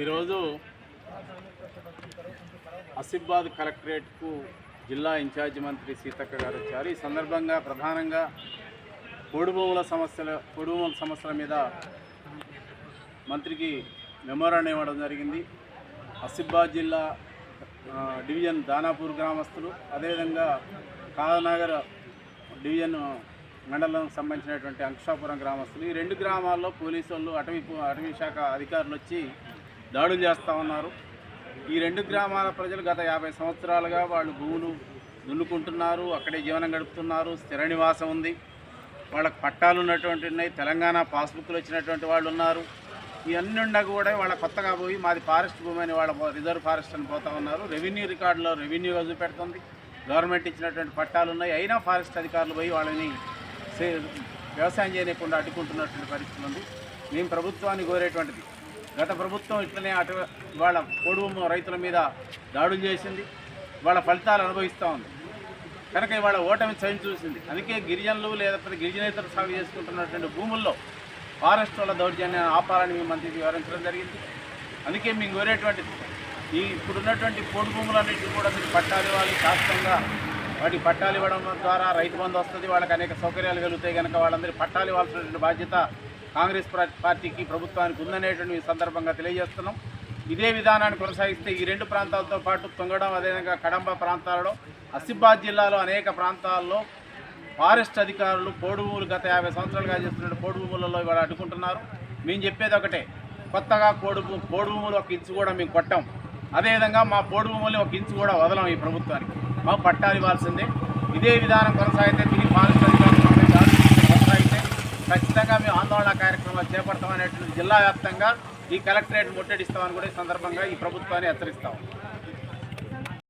ఈరోజు అసిబాద్ కలెక్టరేట్కు జిల్లా ఇన్ఛార్జి మంత్రి సీతక్క గారు వచ్చారు. ఈ సందర్భంగా ప్రధానంగా పొడు భూముల సమస్యల పొడు భూముల సమస్యల మీద మంత్రికి మెమోరాండం ఇవ్వడం జరిగింది. అసిబాద్ జిల్లా డివిజన్ దానాపూర్ గ్రామస్తులు అదేవిధంగా కాదనగర్ డివిజన్ మండలం సంబంధించినటువంటి అంకుషాపురం గ్రామస్తులు. ఈ రెండు గ్రామాల్లో పోలీసు వాళ్ళు అటవీ అటవీ శాఖ అధికారులు వచ్చి దాడులు చేస్తూ ఉన్నారు. ఈ రెండు గ్రామాల ప్రజలు గత యాభై సంవత్సరాలుగా వాళ్ళు భూములు దున్నుకుంటున్నారు అక్కడే జీవనం గడుపుతున్నారు స్థిర నివాసం ఉంది. వాళ్ళకి పట్టాలు ఉన్నటువంటి ఉన్నాయి తెలంగాణ పాస్బుక్లు వచ్చినటువంటి వాళ్ళు ఉన్నారు. ఇవన్నీ ఉండగా కూడా వాళ్ళ కొత్తగా పోయి మాది ఫారెస్ట్ భూమి అని వాళ్ళ రిజర్వ్ ఫారెస్ట్ అని పోతా ఉన్నారు. రెవెన్యూ రికార్డులో రెవెన్యూ చూపెడుతుంది గవర్నమెంట్ ఇచ్చినటువంటి పట్టాలు ఉన్నాయి. అయినా ఫారెస్ట్ అధికారులు పోయి వాళ్ళని వ్యవసాయం చేయకుండా అడ్డుకుంటున్నటువంటి పరిస్థితి ఉంది. మేము ప్రభుత్వాన్ని కోరేటువంటిది. గత ప్రభుత్వం ఇట్లనే అటు వాళ్ళ పొడుగు రైతుల మీద దాడులు చేసింది. వాళ్ళ ఫలితాలు అనుభవిస్తూ ఉంది. కనుక ఇవాళ ఓటమి చవి చూసింది. అందుకే గిరిజనులు లేకపోతే గిరిజనేతర సాగు చేసుకుంటున్నటువంటి భూముల్లో ఫారెస్ట్ వాళ్ళ దౌర్జన్యాన్ని ఆపాలని మేము మంత్రికి వివరించడం జరిగింది. అందుకే మేము కోరేటువంటిది. ఈ ఇప్పుడున్నటువంటి పోడు భూములన్నింటినీ కూడా మీరు పట్టాలి వాళ్ళు శాస్త్రంగా వాటికి పట్టాలు ఇవ్వడం ద్వారా రైతు బంధు వస్తుంది వాళ్ళకి అనేక సౌకర్యాలు కలుగుతాయి. కనుక వాళ్ళందరికీ పట్టాలు ఇవ్వాల్సినటువంటి బాధ్యత కాంగ్రెస్ పార్టీకి ప్రభుత్వానికి ఉందనేటువంటి ఈ సందర్భంగా తెలియజేస్తున్నాం. ఇదే విధానాన్ని కొనసాగిస్తే ఈ రెండు ప్రాంతాలతో పాటు తొంగడం అదేవిధంగా కడంబ ప్రాంతాలలో అసిబాద్ జిల్లాలో అనేక ప్రాంతాల్లో ఫారెస్ట్ అధికారులు పోడు భూములు గత యాభై సంవత్సరాలుగా చేస్తున్న పోడు భూములలో ఇవాళ అడ్డుకుంటున్నారు. మేము చెప్పేది ఒకటే కొత్తగా పోడు భూ పోడు భూములు ఒక ఇంచు కూడా మేము కొట్టాం. అదేవిధంగా మా పోడు భూములు ఒక ఇంచు కూడా వదలం ఈ ప్రభుత్వానికి. మాకు పట్టాలు ఇవ్వాల్సిందే. ఇదే విధానం కొనసాగితే తిరిగి ఫారెస్ట్ కొనసాగితే ఖచ్చితంగా మేము ఆందోళన కార్యక్రమాలు చేపడతామనేటువంటి జిల్లా వ్యాప్తంగా ఈ కలెక్టరేట్ ముట్టడిస్తామని కూడా ఈ సందర్భంగా ఈ ప్రభుత్వాన్ని హెచ్చరిస్తాం.